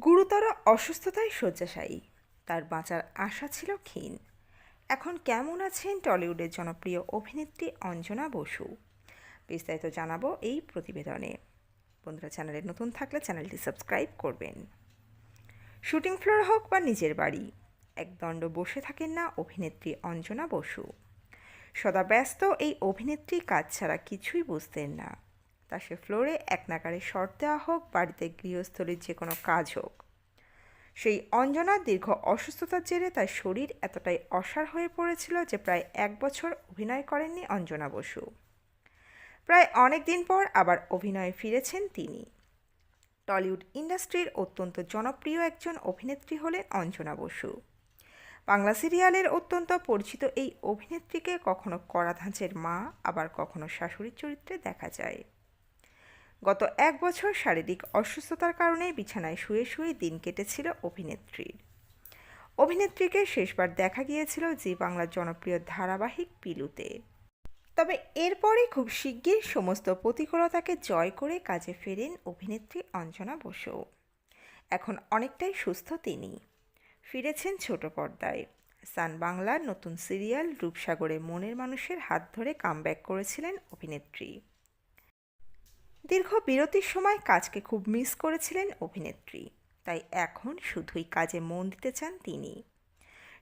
গুরুতর অসুস্থতায় শয্যাশায়ী। তার বাঁচার আশা ছিল ক্ষীণ। এখন কেমন আছেন টলিউডের জনপ্রিয় অভিনেত্রী অঞ্জনা বসু? বিস্তারিত জানাব এই প্রতিবেদনে। বন্ধুরা, চ্যানেলে নতুন থাকলে চ্যানেলটি সাবস্ক্রাইব করবেন। শুটিং ফ্লোর হোক বা নিজের বাড়ি একদণ্ড বসে থাকেন না অভিনেত্রী অঞ্জনা বসু। সদা ব্যস্ত এই অভিনেত্রী কাজ ছাড়া কিছুই বুঝতেন না। তা সে ফ্লোরে এক নাগারে শর্ট দেওয়া হোক, বাড়িতে গৃহস্থলীর যে কোনো কাজ হোক। সেই অঞ্জনার দীর্ঘ অসুস্থতার জেরে তার শরীর এতটাই অসাড় হয়ে পড়েছিল যে প্রায় এক বছর অভিনয় করেননি অঞ্জনা বসু। প্রায় অনেক দিন পর আবার অভিনয়ে ফিরেছেন তিনি। টলিউড ইন্ডাস্ট্রির অত্যন্ত জনপ্রিয় একজন অভিনেত্রী হলেন অঞ্জনা বসু। বাংলা সিরিয়ালের অত্যন্ত পরিচিত এই অভিনেত্রীকে কখনো কড়া ধাঁচের মা, আবার কখনো শাশুড়ির চরিত্রে দেখা যায়। গত এক বছর শারীরিক অসুস্থতার কারণে বিছানায় শুয়ে শুয়ে দিন কেটেছিল অভিনেত্রীর। অভিনেত্রীকে শেষবার দেখা গিয়েছিল জি বাংলার জনপ্রিয় ধারাবাহিক পিলুতে। তবে এরপরই খুব শিগগির সমস্ত প্রতিকূলতাকে জয় করে কাজে ফেরেন অভিনেত্রী অঞ্জনা বসু। এখন অনেকটাই সুস্থ তিনি। ফিরেছেন ছোট পর্দায়। সান বাংলার নতুন সিরিয়াল রূপসাগরে মনের মানুষের হাত ধরে কামব্যাক করেছিলেন অভিনেত্রী। দীর্ঘ বিরতির সময় কাজকে খুব মিস করেছিলেন অভিনেত্রী, তাই এখন শুধুই কাজে মন দিতে চান তিনি।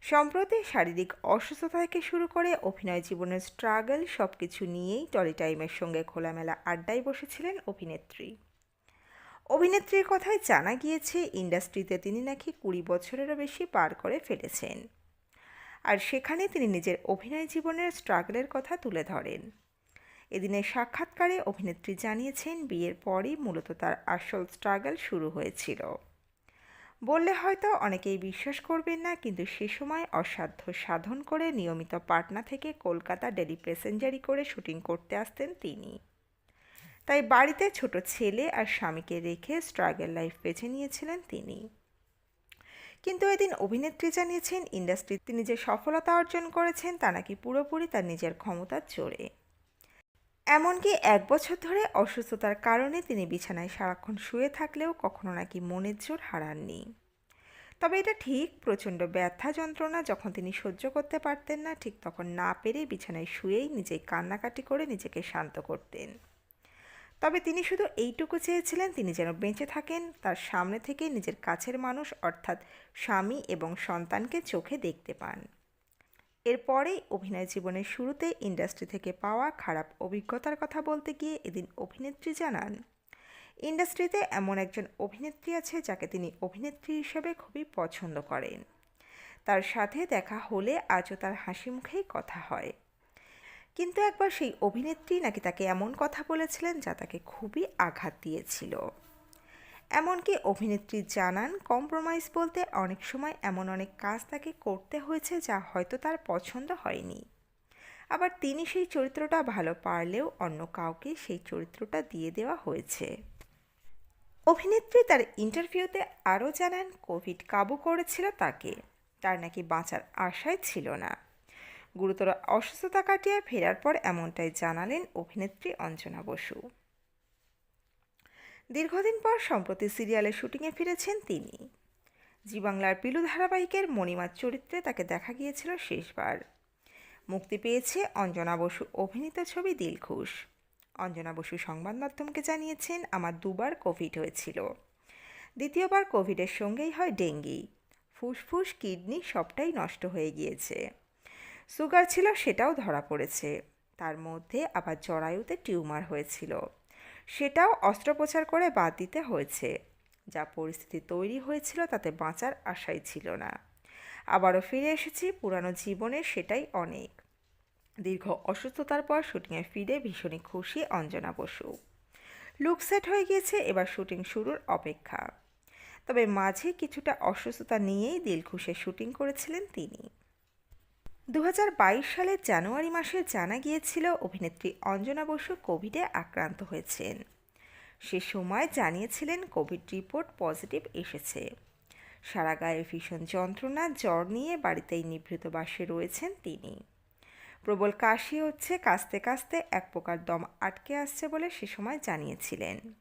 সম্প্রতি শারীরিক অসুস্থতা থেকে শুরু করে অভিনয় জীবনের স্ট্রাগল সব কিছু নিয়েই টলি টাইমের সঙ্গে খোলামেলা আড্ডায় বসেছিলেন অভিনেত্রী। অভিনেত্রীর কথায় জানা গিয়েছে, ইন্ডাস্ট্রিতে তিনি নাকি কুড়ি বছরেরও বেশি পার করে ফেলেছেন। আর সেখানে তিনি নিজের অভিনয় জীবনের স্ট্রাগলের কথা তুলে ধরেন। এদিনের সাক্ষাৎকারে অভিনেত্রী জানিয়েছেন, বিয়ের পরই মূলত তার আসল স্ট্রাগল শুরু হয়েছিল। বললে হয়তো অনেকেই বিশ্বাস করবেন না, কিন্তু সে সময় অসাধ্য সাধন করে নিয়মিত পাটনা থেকে কলকাতা ডেলি প্যাসেঞ্জারি করে শুটিং করতে আসতেন তিনি। তাই বাড়িতে ছোট ছেলে আর স্বামীকে রেখে স্ট্রাগল লাইফ বেছে নিয়েছিলেন তিনি। কিন্তু এদিন অভিনেত্রী জানিয়েছেন ইন্ডাস্ট্রি তিনি যে সফলতা অর্জন করেছেন, তা নাকি পুরোপুরি তার নিজের ক্ষমতার জোরে। এমনকি এক বছর ধরে অসুস্থতার কারণে তিনি বিছানায় সারাক্ষণ শুয়ে থাকলেও কখনো নাকি মনের জোর হারাননি। তবে এটা ঠিক, প্রচণ্ড ব্যথা যন্ত্রণা যখন তিনি সহ্য করতে পারতেন না, ঠিক তখন না পেরে বিছানায় শুয়েই নিজেই কান্নাকাটি করে নিজেকে শান্ত করতেন। তবে তিনি শুধু এইটুকু চেয়েছিলেন, তিনি যেন বেঁচে থাকেন, তার সামনে থেকে নিজের কাছের মানুষ, অর্থাৎ স্বামী এবং সন্তানকে চোখে দেখতে পান। এরপরেই অভিনয় জীবনের শুরুতে ইন্ডাস্ট্রি থেকে পাওয়া খারাপ অভিজ্ঞতার কথা বলতে গিয়ে এদিন অভিনেত্রী জানান, ইন্ডাস্ট্রিতে এমন একজন অভিনেত্রী আছে যাকে তিনি অভিনেত্রী হিসেবে খুবই পছন্দ করেন। তার সাথে দেখা হলে আজও তার হাসি মুখেই কথা হয়। কিন্তু একবার সেই অভিনেত্রী নাকি তাকে এমন কথা বলেছিলেন যা তাকে খুবই আঘাত দিয়েছিল। এমনকি অভিনেত্রী জানান, কম্প্রোমাইজ বলতে অনেক সময় এমন অনেক কাজ তাকে করতে হয়েছে যা হয়তো তার পছন্দ হয়নি। আবার তিনি সেই চরিত্রটা ভালো পারলেও অন্য কাউকে সেই চরিত্রটা দিয়ে দেওয়া হয়েছে। অভিনেত্রী তার ইন্টারভিউতে আরও জানান, কোভিড কাবু করেছিল তাকে। তার নাকি বাঁচার আশাই ছিল না। গুরুতর অসুস্থতা কাটিয়ে ফেরার পর এমনটাই জানালেন অভিনেত্রী অঞ্জনা বসু। দীর্ঘদিন পর সম্প্রতি সিরিয়ালের শুটিংয়ে ফিরেছেন তিনি। জি বাংলার পিলু ধারাবাহিকের মণিমার চরিত্রে তাকে দেখা গিয়েছিল শেষবার। মুক্তি পেয়েছে অঞ্জনা বসু অভিনীত ছবি দিলখুশ। অঞ্জনা বসু সংবাদ মাধ্যমকে জানিয়েছেন, আমার দুবার কোভিড হয়েছিল। দ্বিতীয়বার কোভিডের সঙ্গেই হয় ডেঙ্গি। ফুসফুস, কিডনি সবটাই নষ্ট হয়ে গিয়েছে। সুগার ছিল সেটাও ধরা পড়েছে। তার মধ্যে আবার জরায়ুতে টিউমার হয়েছিল। সেটাও অস্ত্রোপচার করে বাদ দিতে হয়েছে। যা পরিস্থিতি তৈরি হয়েছিল তাতে বাঁচার আশাই ছিল না। আবারও ফিরে এসেছি, পুরানো জীবনে সেটাই অনেক। দীর্ঘ অসুস্থতার পর শুটিংয়ে ফিরে ভীষণই খুশি অঞ্জনা বসু। লুক সেট হয়ে গিয়েছে, এবার শুটিং শুরুর অপেক্ষা। তবে মাঝে কিছুটা অসুস্থতা নিয়েই দিলখুশে শুটিং করেছিলেন তিনি। দু হাজার বাইশ সালের জানুয়ারি মাসে জানা গিয়েছিল অভিনেত্রী অঞ্জনা বসু কোভিডে আক্রান্ত হয়েছেন। সে সময় জানিয়েছিলেন কোভিড রিপোর্ট পজিটিভ এসেছে। সারা গায়ে ভীষণ যন্ত্রণা, জ্বর নিয়ে বাড়িতেই নিভৃত বাসে রয়েছেন তিনি। প্রবল কাশি হচ্ছে, কাশতে কাশতে এক প্রকার দম আটকে আসছে বলে সে সময় জানিয়েছিলেন।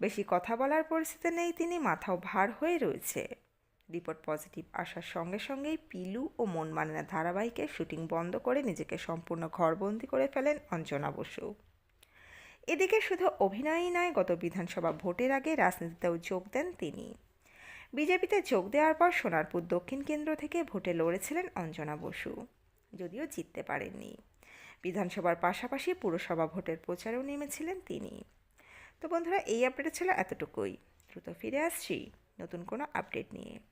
বেশি কথা বলার পরিস্থিতি নেই, তিনি মাথাও ভার হয়ে রয়েছে। রিপোর্ট পজিটিভ আসার সঙ্গে সঙ্গেই পিলু ও মন মানে না ধারাবাহিকের শুটিং বন্ধ করে নিজেকে সম্পূর্ণ ঘরবন্দি করে ফেলেন অঞ্জনা বসু। এদিকে শুধু অভিনয়ই নয়, গত বিধানসভা ভোটের আগে রাজনীতিতেও যোগ দেন তিনি। বিজেপিতে যোগ দেওয়ার পর সোনারপুর দক্ষিণ কেন্দ্র থেকে ভোটে লড়েছিলেন অঞ্জনা বসু, যদিও জিততে পারেননি। বিধানসভার পাশাপাশি পুরসভা ভোটের প্রচারেও নেমেছিলেন তিনি। তো বন্ধুরা, এই আপডেট ছিল এতটুকুই। দ্রুত ফিরে আসছি নতুন কোনো আপডেট নিয়ে।